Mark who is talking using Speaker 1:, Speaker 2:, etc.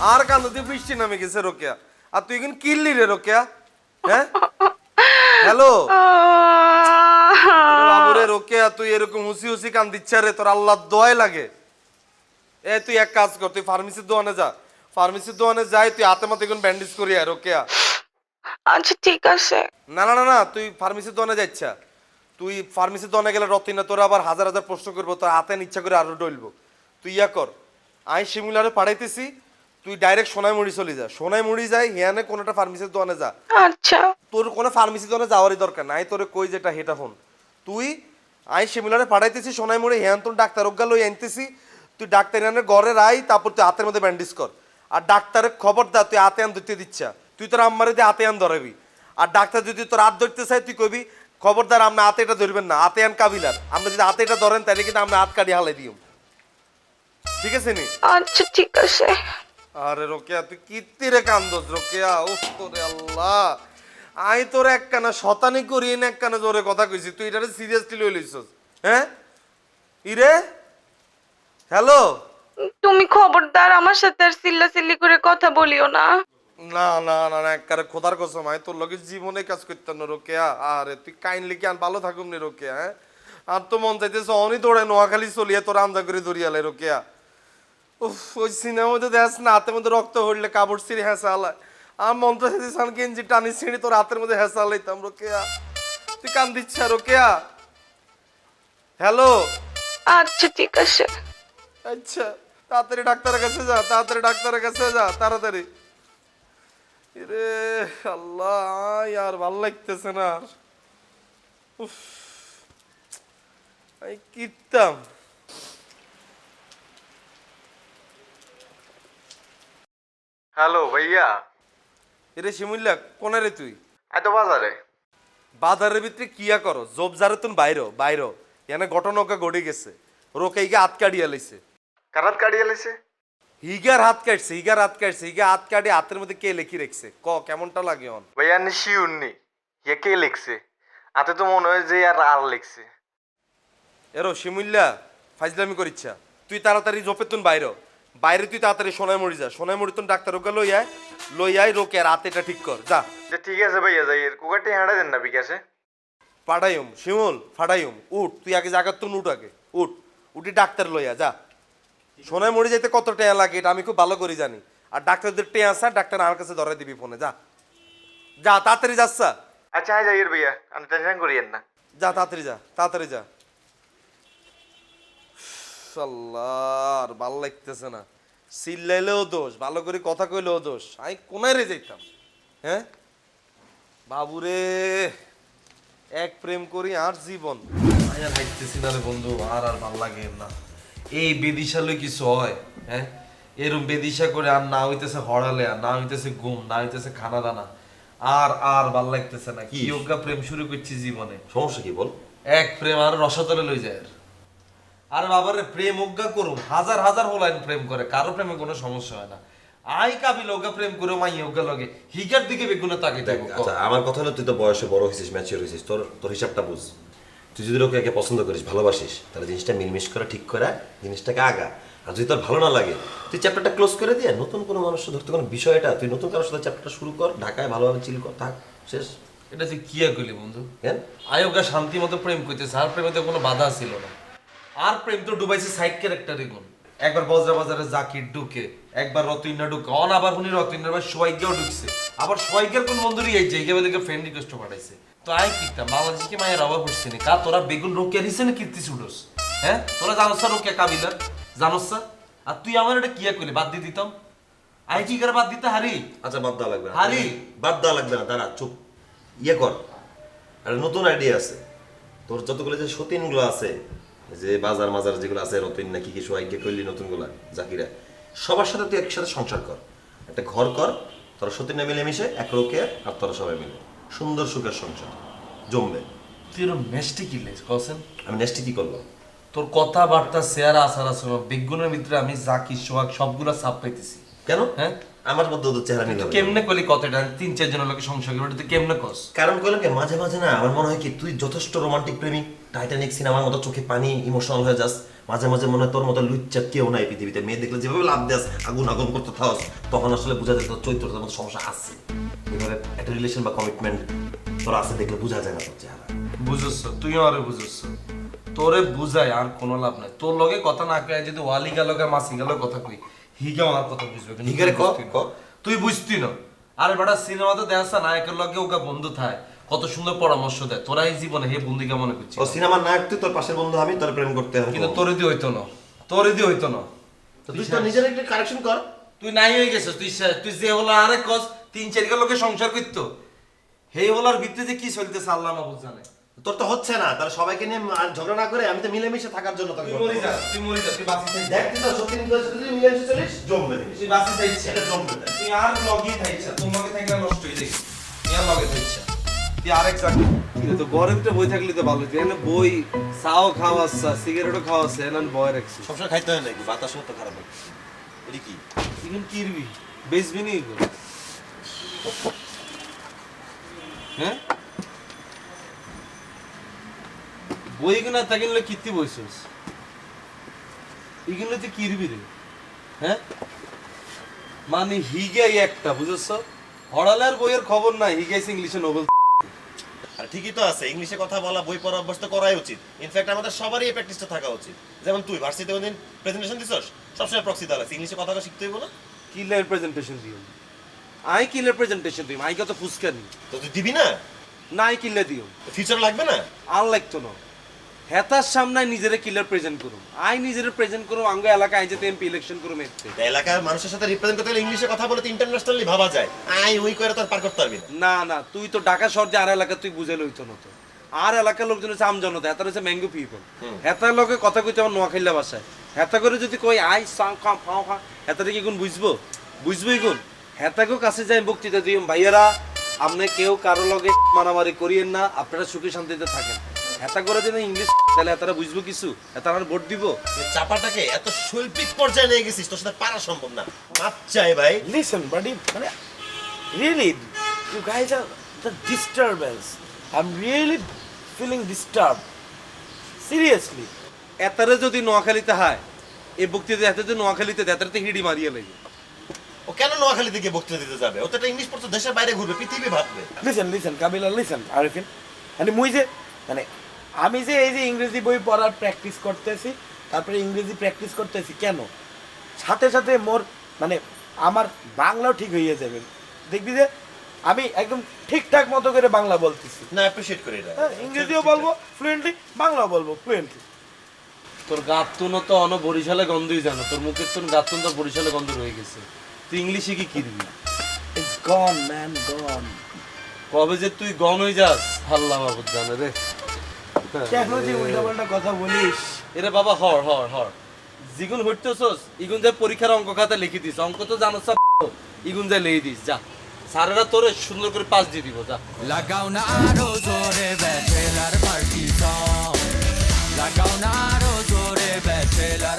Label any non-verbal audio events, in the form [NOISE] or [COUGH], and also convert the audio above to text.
Speaker 1: আর কান্দ দিয়ে বৃষ্টি নামে গেছে রোকেয়া। আর তুই এখন কিনলি রে রোকেয়া হ্যাঁ? হ্যালো? বাবুরে রোকেয়া তুই এরকম হুসি হুসি কান দিচ্ছে রে তোর আল্লাহ দোয়াই লাগে। এ তুই এক কাজ কর তুই ফার্মেসির দোকানে যা। ফার্মেসির দোকানে যাই তুই হাতে মাতে এখন ব্যান্ডেজ করি আর রোকেয়া।
Speaker 2: আচ্ছা ঠিক আছে।
Speaker 1: না না না না তুই ফার্মেসির দোকানে যাচ্ছা তুই ফার্মেসির দোকানে গেলে রতি না তোরা আবার হাজার হাজার প্রশ্ন করব তোর হাতে ইচ্ছা করে আরও ডলবো তুই ইয়া কর আই শিমুলারে পাঠাইতেছি তুই ডাইরেক্ট সোনাই মুড়ি চলে যা। সোনাই মুড়ি যাই হিয়ানে কোনোটা ফার্মেসির দোকানে যা।
Speaker 2: আচ্ছা।
Speaker 1: তোর কোনো ফার্মেসির দোকানে যাওয়ারই দরকার নাই তোরে কই যেটা হেটা হন তুই আই শিমুলারে পাঠাইতেছি সোনাই মুড়ি হিয়ান তোর ডাক্তার অজ্ঞা লই আনতেছি তুই ডাক্তার এনে ঘরে রাই তারপর তুই হাতের মধ্যে ব্যান্ডেজ কর। আর ডাক্তারের খবর দা তুই হাতে আন ধরতে দিচ্ছা। তুই তোর আম্মারে দিয়ে হাতে আন ধরাবি। আর ডাক্তার যদি তোর হাত ধরতে চাই তুই কবি খবরদার আমরা হাতে এটা ধরবেন না হাতে আন কাবিলার। আমরা যদি হাতে এটা ধরেন তাহলে কিন্তু আমরা হাত কাটি হালাই দিও ঠিক আছে নি?
Speaker 2: আচ্ছা ঠিক আছে।
Speaker 1: আরে রোকেয়া তুই কীর্তিরে কান্দস রোকেয়া? উফ তোরে আল্লাহ। আই তোর একখানা শতানি করি না একখানা জোরে কথা কইছি। তুই এটারে সিরিয়াসলি লই লইছস হ্যাঁ? ইরে? হ্যালো?
Speaker 2: তুমি খবরদার আমার সাথে আর চিল্লা চিল্লি করে কথা বলিও না।
Speaker 1: না না না না একবারে খোদার কসম আই তোর লগে জীবনে কাজ করতাম না রোকেয়া। আরে তুই কাইন্ডলি কি আন ভালো থাকুম নি রোকেয়া হ্যাঁ? আর তো মন চাইতেছে অনি দৌড়ে নোয়াখালী চলিয়ে তোর আমজা করে দরিয়ালে রোকেয়া। উফ ওই সিনেমা মধ্যে দেখ না হাতের মধ্যে রক্ত হইলে কাপড় ছিঁড়ে হেসা আলায় আর মন্ত্র সাথে সান গেঞ্জি টানি ছিঁড়ে তোর হাতের মধ্যে হেসা আলাইতাম রোকেয়া। তুই কান দিচ্ছ রোকেয়া। হ্যালো?
Speaker 2: আচ্ছা ঠিক আছে।
Speaker 1: আচ্ছা তাড়াতাড়ি ডাক্তারের কাছে যা তাড়াতাড়ি ডাক্তারের কাছে যা তাড়াতাড়ি। রে আল্লাহ আর ভালো লাগতেছে না আর। উফ আমি কিতাম
Speaker 3: হ্যালো ভাইয়া।
Speaker 1: এরে শিমুল্লা কোনে রে তুই?
Speaker 3: আই তো বাজারে?
Speaker 1: বাজারের ভিতরে কিয়া করো? জব জারে তুন বাইরো বাইরো। এনে ঘটনকা গড়ে গেছে। রোকে ইগা হাত কাটিয়া লাইছে।
Speaker 3: কারাত কাটিয়ে লাইছে?
Speaker 1: হিগার হাত কাটছে হিগার হাত কাটছে। হিগা হাত কাটি হাতের মধ্যে কে লেখি রেখছে? ক কেমনটা লাগে অন?
Speaker 3: ভাইয়া নি শিউর নি। ইয়ে কে লিখছে? আতে তো মনে হয় যে আর আর লিখছে।
Speaker 1: এরো শিমুল্লা ফাইজলামি করিচ্ছা। তুই তাড়াতাড়ি জোপে তুন বাইরে। বাইরে তুই তাড়াতাড়ি সোনাই মরি যা। সোনাই মরি তুন ডাক্তার ওকে লই আয়। লই আয় রোকে আর এটা ঠিক কর। যা।
Speaker 3: ঠিক আছে ভাইয়া যাই। এর কুকারটি হাঁড়া দেন না বিকাশে।
Speaker 1: ফাটাইম শিমুল ফাটাইম। উঠ তুই আগে জাগার তুন উঠ আগে। উঠ। উঠি ডাক্তার লইয়া যা। সোনায় মরি যাইতে কত টেয়া লাগে এটা আমি খুব ভালো করে জানি। আর ডাক্তারদের টেয়া আসা ডাক্তার আমার কাছে ধরে দিবি ফোনে যা। যা তাড়াতাড়ি যাচ্ছা
Speaker 3: আচ্ছা হ্যাঁ যাই এর ভাইয়া। আমি টেনশন করিয়েন না।
Speaker 1: যা তাড়াতাড়ি যা তাড়াতাড়ি যা। আল্লাহ ভালো লাগতেছে না। চিল্লাইলেও দোষ ভালো করে কথা কইলেও দোষ। আমি কোনায় রে যাইতাম? হ্যাঁ? বাবুরে এক প্রেম করি আর জীবন। আমি আর হাইতেছি না রে বন্ধু আর আর ভালো লাগে না। এই বেদিশা লই কিছু হয় হ্যাঁ? এরম বেদিশা করে আর না হইতেছে হড়ালে আর না হইতেছে ঘুম না হইতেছে খানা দানা। আর আর ভালো লাগতেছে না। কি যোগা প্রেম শুরু করছি জীবনে।
Speaker 4: সমস্যা কি বল?
Speaker 1: এক প্রেম আর রসতলে লই যায়। আর বাবারে প্রেম অজ্ঞা করুম হাজার হাজার হোলাইন প্রেম করে কারও প্রেমে কোনো সমস্যা হয় না। আই কাবিল অজ্ঞা প্রেম করে মাই অজ্ঞা লগে। হিগার দিকে বেগুনে তাকে
Speaker 4: দেখ আচ্ছা আমার কথা হলো তুই তো বয়সে বড় হয়েছিস ম্যাচিওর হয়েছিস তোর তোর হিসাবটা বুঝ। তুই যদি ওকে একে পছন্দ করিস ভালোবাসিস তাহলে জিনিসটা মিলমিশ করে ঠিক করে জিনিসটাকে আগা। আর যদি তোর ভালো না লাগে তুই চ্যাপ্টারটা ক্লোজ করে দিয়ে নতুন কোনো মানুষের ধরতে কোনো বিষয়টা তুই নতুন কারোর সাথে চ্যাপ্টারটা শুরু কর ঢাকায় ভালোভাবে চিল কর থাক শেষ।
Speaker 1: এটা তুই কিয়া কইলি বন্ধু?
Speaker 4: কেন?
Speaker 1: আয়োগা শান্তি মতো প্রেম করতেছে আর প্রেমে তো কোনো বাধা ছিল না। আর প্রেম তো ডুবাইছে সাইড ক্যারেক্টারে গুণ একবার বজরা বাজারে জাকির ঢুকে একবার রতিনা ঢুকে অন আবার উনি রতিনার ভাই সোয়াইগেও ঢুকছে। আবার সোয়াইগের কোন বন্ধুরই এই যে গেবে ফ্রেন্ড রিকোয়েস্ট পাঠাইছে। তো আই কিতাম বাংলাদেশে কি মায়ের অভাব হচ্ছে না কা তোরা বেগুন রোকিয়া দিছে না কীর্তি ছুডোস হ্যাঁ? তোরা জানোস না রোকিয়া কাবিলার জানোস আর তুই আমার এটা কিয়া করলি বাদ দিয়ে দিতাম। আই কি করে বাদ দিতে হারি?
Speaker 4: আচ্ছা বাদ দেওয়া লাগবে না।
Speaker 1: হারি।
Speaker 4: বাদ দেওয়া লাগবে না দাঁড়া চুপ। ইয়ে কর। একটা নতুন আইডিয়া আছে। তোর যতগুলো যে সতীনগুলো আছে যে বাজার মাজার যেগুলো আছে রতিন না কি কি সোয়াইকে করলি নতুনগুলা জাকিরা। সবার সাথে তুই একসাথে সংসার কর। একটা ঘর কর তোরা সতীনে মিলেমিশে এক লোকে আর তোরা সবাই মিলে। সুন্দর সুখের সংসার জমবে।
Speaker 1: তুই এরকম মেষ্টি কিনলে কসেন
Speaker 4: আমি নেক্সটে কি করব?
Speaker 1: তোর কথাবার্তা শেয়ার আসার আসার বেগুনের ভিতরে আমি জাকি সোহাগ সবগুলা সাপ পাইতেছি।
Speaker 4: কেন?
Speaker 1: হ্যাঁ?
Speaker 4: আমার মধ্যে ওদের চেহারা
Speaker 1: তুই কেমনে করলি কথাটা? তিন চার জনের লোকে সংসার করে তুই কেমনে কস?
Speaker 4: কারণ কইলাম কি মাঝে মাঝে না আমার মনে হয় কি তুই যথেষ্ট রোমান্টিক প্রেমিক। টাইটানিক সিনেমার মতো চোখে পানি ইমোশনাল হয়ে যাস। মাঝে মাঝে মনে হয় তোর মতো লুচ্চা কেউ নাই পৃথিবীতে। মেয়ে দেখলে যেভাবে লাভ দেস আগুন আগুন করতে থাকস তখন আসলে বোঝা যায় তোর চরিত্রটার মধ্যে সমস্যা আছে। এভাবে একটা রিলেশন বা কমিটমেন্ট তোর আছে দেখলে বোঝা যায় না তোর চেহারা।
Speaker 1: বুঝছ তুই আরে বুঝছ। তোরে বুঝাই আর কোনো লাভ নাই। তোর লগে কথা না কয়ে যদি ওয়ালি গেল মাসি গেল কথা কই হিগাও আর কথা বুঝবে
Speaker 4: হিগারে ক,
Speaker 1: তুই বুঝতি না। আরে বেটা সিনেমাতে দেখা নায়কের লগে ওকে বন্ধু থাকে কত সুন্দর পরামর্শ দেয়। তোরা এই জীবনে হে বন্ধু কেমন করছিস
Speaker 4: ও সিনেমার নায়ক তুই তোর পাশের বন্ধু আমি তোর প্রেম করতে হবে
Speaker 1: কিন্তু তোরে দিয়ে হইতো না। তোরে দিয়ে হইতো না।
Speaker 4: তুই তো নিজের একটা কারেকশন কর।
Speaker 1: তুই নাই হয়ে গেছিস তুই তুই যে হলো আরে কস তিন চারিকা লোকে সংসার করতো। হেই হলার ভিতরে যে কি চলতেছে আল্লাহ মাহবুব জানে।
Speaker 4: তোর তো হচ্ছে না তাহলে সবাইকে নিয়ে আর ঝগড়া না করে আমি তো মিলেমিশে থাকার জন্য তোকে
Speaker 1: তুই মরি যা তুই মরি যা তুই বাঁচি থাইছ
Speaker 4: দেখ তুই তো সত্যি নিয়ে যদি মিলেমিশে চলিস জমবে
Speaker 1: তুই বাঁচি থাইছ
Speaker 4: এটা জমবে
Speaker 1: তুই আর লগই থাইছ তোর লগে থাকলে নষ্ট হয়ে যাই তুই আর লগে থাইছ তুই আরেক চাকরি। কিন্তু তো গরমটা বই থাকলে তো ভালো তুই এনে বই চাও খাওয়াচ্ছা সিগারেটও খাওয়াচ্ছে এনে বয় রাখছিস
Speaker 4: সবসময় খাইতে হয় নাকি? বাতাস মতো খারাপ হয়। এটা কি?
Speaker 1: এখন কিরবি বেচবি নি হ্যাঁ? বই কিনা তা কিনলে কিত্তি বইছিস এগুলো তুই কিরবি রে? হ্যাঁ? মানে হিগাই একটা বুঝছ? হড়ালের বইয়ের খবর নাই হিগাইছে ইংলিশে নোবেল
Speaker 4: আর ঠিকই তো আছে ইংলিশে কথা বলা বই পড়া অভ্যাস তো করাই উচিত। ইনফ্যাক্ট আমাদের সবারই এই প্র্যাকটিসটা থাকা উচিত। যেমন তুই ভার্সিটিতে কোনদিন প্রেজেন্টেশন দিছস? সবসময় প্রক্সি দেওয়া ইংলিশে কথা শিখতে হইব না?
Speaker 1: কিলের প্রেজেন্টেশন দিও। আই কিলের প্রেজেন্টেশন দিও আই কত ফুসকানি
Speaker 4: তো তুই দিবি না?
Speaker 1: নাই কিলে দিও।
Speaker 4: ফিউচার লাগবে না?
Speaker 1: আর লাগতো না। হেতার সামনে নিজেরে কিলার প্রেজেন্ট করুম। আই নিজেরে প্রেজেন্ট করুম আঙ্গ এলাকায় যেতে এমপি ইলেকশন করুম এতে।
Speaker 4: এলাকার মানুষের সাথে রিপ্রেজেন্ট করতে গেলে ইংলিশে কথা বলে তো ইন্টারন্যাশনালি ভাবা যায়। আই ওই করে তো আর পার করতে পারবি না।
Speaker 1: না তুই তো ঢাকা শহর যে আর এলাকা তুই বুঝে লইতো না তো। আর এলাকার লোকজন হচ্ছে আমজনতা হেতার হচ্ছে ম্যাঙ্গো পিপল হেতার লোকে কথা কইতে আমার নোয়াখাইলা বাসায় হেতা করে যদি কই আই সাং খাম ফাও খা হেতারে কি গুণ বুঝব? বুঝবোই গুণ? হেতাকে কাছে যাই বক্তৃতা দিই ভাইয়েরা আপনি কেউ কারও লগে মারামারি করিয়েন না আপনারা সুখী শান্তিতে থাকেন। হেতা করে যদি ইংলিশ তাহলে হেতারা বুঝব কিছু হেতারা আর ভোট দিব
Speaker 4: চাপাটাকে এত শৈল্পিক পর্যায়ে নিয়ে গেছিস তোর সাথে পারা সম্ভব না মাপ চাই ভাই
Speaker 5: Listen, buddy. মানে, Really, you guys are the disturbance. I'm really feeling disturbed. Seriously.
Speaker 1: এতারে যদি নোয়াখালীতে হয় এই বক্তৃতা এত যদি নোয়াখালীতে দেয় তাহলে তো হিড়ি মারিয়ে লাগে
Speaker 4: ও কেন নোয়াখালী থেকে বক্তৃতা দিতে যাবে ও তো একটা ইংলিশ পড়তো দেশের বাইরে ঘুরবে পৃথিবী ভাববে
Speaker 5: Listen, listen, Kabila, listen, Arifin মানে মুই যে মানে আমি যে এই যে ইংরেজি বই পড়ার প্র্যাকটিস করতেছি তারপরে ইংরেজি প্র্যাকটিস করতেছি কেন? সাথে সাথে মোর মানে আমার বাংলাও ঠিক হয়ে যাবে। দেখবি যে আমি একদম ঠিকঠাক মতো করে বাংলা বলতেছি।
Speaker 4: না অ্যাপ্রিশিয়েট করি এটা।
Speaker 5: হ্যাঁ ইংরেজিও বলব ফ্লুয়েন্টলি বাংলাও বলব ফ্লুয়েন্টলি
Speaker 1: তোর গাতুন তো অন বরিশালে গন্ধই জানো তোর মুখের তোর গাতুন তো বরিশালে গন্ধ রয়ে গেছে। তুই ইংলিশে কি কিরবি
Speaker 5: ইটস গন ম্যান গন
Speaker 1: কবে যে তুই গন হয়ে যাস আল্লাহ বাবুর জানে রে।
Speaker 5: কেন যে হ্যাঁ। উল্টাপাল্টা কথা বলিস।
Speaker 1: এটা বাবা হর হর হর। জিগুন হইতেছস ইগুন যে পরীক্ষার অঙ্ক খাতা লিখে দিস অঙ্ক তো জানো সব [LAUGHS] ইগুন যে লিখে দিস যা। সারেরা তোরে সুন্দর করে পাস দিয়ে দিব যা।
Speaker 6: লাগাও না আরও জোরে ব্যাচেলার পার্টি সং লাগাও না আরও জোরে ব্যাচেলার